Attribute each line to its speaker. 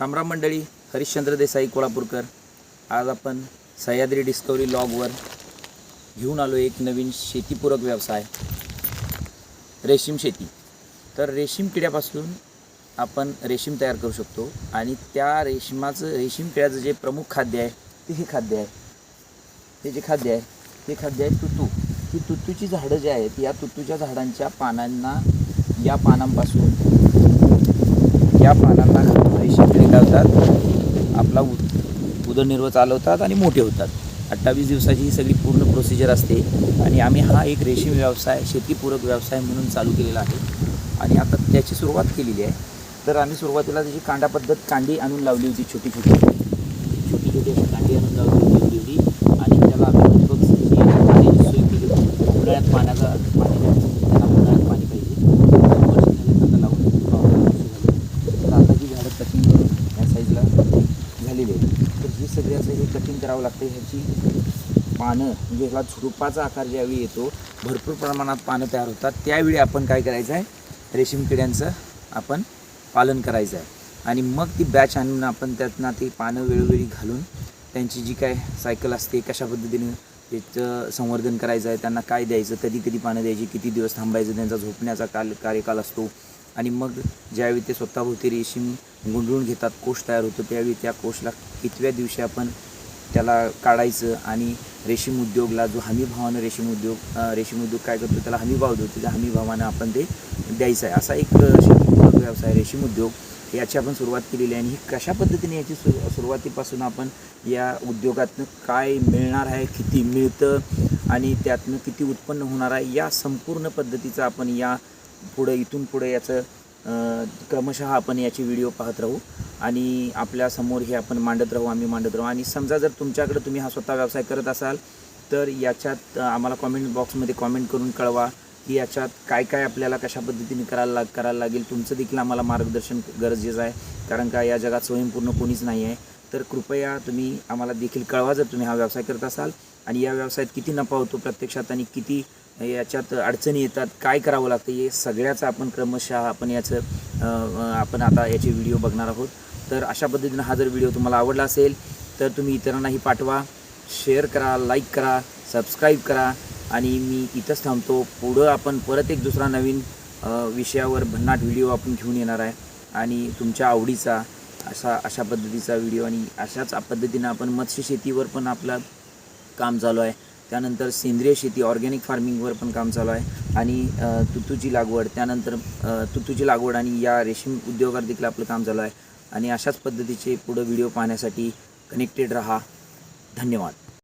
Speaker 1: रामराम मंडळी हरिश्चंद्र देसाई कोल्हापूरकर. आज आपण सह्याद्री डिस्कवरी लॉगवर घेऊन आलो एक नवीन शेतीपूरक व्यवसाय रेशीम शेती. तर रेशीम किड्यापासून आपण रेशीम तयार करू शकतो आणि त्या रेशमाचं रेशीम किड्याचं जे प्रमुख खाद्य आहे ते हे खाद्य आहे. ते जे खाद्य आहे ते खाद्य आहे तुतू. ही तुतूची झाडं जी आहेत या तुतूच्या झाडांच्या पानांना या पानांपासून या पानांना घालून रेशीम किडे लावतात आपला उद उदरनिर्वाह चालवतात आणि मोठे होतात. अठ्ठावीस दिवसाची ही सगळी पूर्ण प्रोसिजर असते आणि आम्ही हा एक रेशीम व्यवसाय शेतीपूरक व्यवसाय म्हणून चालू केलेला आहे. आणि आता त्याची सुरुवात केलेली आहे. तर आम्ही सुरुवातीला त्याची कांडा पद्धत कांडी आणून लावली होती छोटी छोटी छोटी छोटी अशी कांडी आणून लावली होती आणि त्याला आम्ही लगभग जी पाण्याची सोय केली होती उन्हाळ्यात पाण्याचा पाणी त्याला उन्हाळ्यात पाणी पाहिजे दोन वर्ष झाले आता लावून पावणे वर्ष झाले तर आता ही झाडं कटिंग करून या साईजला झालेली म्हणजे ह्याची सगळी असं हे कटिंग करावं लागतं ह्याची पानं म्हणजे ह्याला झुडुपाचा आकार ज्यावेळी येतो भरपूर प्रमाणात पानं तयार होतात. त्यावेळी आपण काय करायचं आहे? रेशीम किड्यांचं आपण पालन करायचं आहे. आणि मग ती बॅच आणून आपण त्यातनं ती पानं वेळोवेळी घालून त्यांची जी काय सायकल असते कशा पद्धतीनं त्याचं संवर्धन करायचं आहे त्यांना काय द्यायचं कधी कधी पानं द्यायची किती दिवस थांबायचं त्यांचा झोपण्याचा काल कार्यकाल असतो आणि मग ज्यावेळी ते स्वतःभोवती रेशीम गुंडळून घेतात कोश तयार होतो त्यावेळी त्या कोशला कितव्या दिवशी आपण त्याला काढायचं आणि रेशीम उद्योगला जो हमीभावानं रेशीम उद्योग रेशीम उद्योग काय करतो त्याला हमीभाव देतो त्या हमीभावानं आपण ते द्यायचं आहे. असा एक व्यवसाय रेशीम उद्योग याची आपण सुरुवात केलेली आहे. आणि ही कशा पद्धतीने याची सुरू सुरुवातीपासून आपण या उद्योगातनं काय मिळणार आहे किती मिळतं आणि त्यातनं किती उत्पन्न होणार आहे या संपूर्ण पद्धतीचा आपण या पुढं इथून पुढे याचं क्रमशः आपण याचे व्हिडिओ पाहत राहू. आणि आपल्यासमोर हे आपण मांडत राहू आम्ही मांडत राहू. आणि समजा जर तुमच्याकडे तुम्ही हा स्वतः व्यवसाय करत असाल तर याच्यात आम्हाला कॉमेंट बॉक्समध्ये कॉमेंट करून कळवा. की याच्यात काय काय आपल्याला कशा पद्धतीने करायला लाग करायला लागेल तुमचं देखील आम्हाला मार्गदर्शन गरजेचं आहे. कारण का या जगात स्वयंपूर्ण कोणीच नाही आहे. तर कृपया तुम्ही आम्हाला देखील कळवा जर तुम्ही हा व्यवसाय करत असाल. आणि या व्यवसायात किती नफा होतो प्रत्यक्षात आणि किती याच्यात अडचणी येतात काय करावं लागतं हे सगळ्याचं आपण क्रमशः आपण याचं आपण आता याचे व्हिडिओ बघणार आहोत. तर अशा पद्धतीनं हा जर व्हिडिओ तुम्हाला आवडला असेल तर तुम्ही इतरांनाही पाठवा. शेअर करा लाईक करा सबस्क्राईब करा. आणि मी इथंच थांबतो. पुढं आपण परत एक दुसरा नवीन विषयावर भन्नाट व्हिडिओ आपण घेऊन येणार आहे. आणि तुमच्या आवडीचा असा अशा पद्धतीचा व्हिडिओ आणि अशाच पद्धतीनं आपण मत्स्य शेतीवर पण आपलं काम चालू आहे. त्यानंतर सेंद्रिय शेती ऑर्गॅनिक फार्मिंगवर पण काम चालू आहे. आणि तुतूची लागवड त्यानंतर तुतूची लागवड आणि या रेशीम उद्योगावर देखील आपलं काम चालू आहे. आणि अशाच पद्धतीचे पुढं व्हिडिओ पाहण्यासाठी कनेक्टेड रहा. धन्यवाद.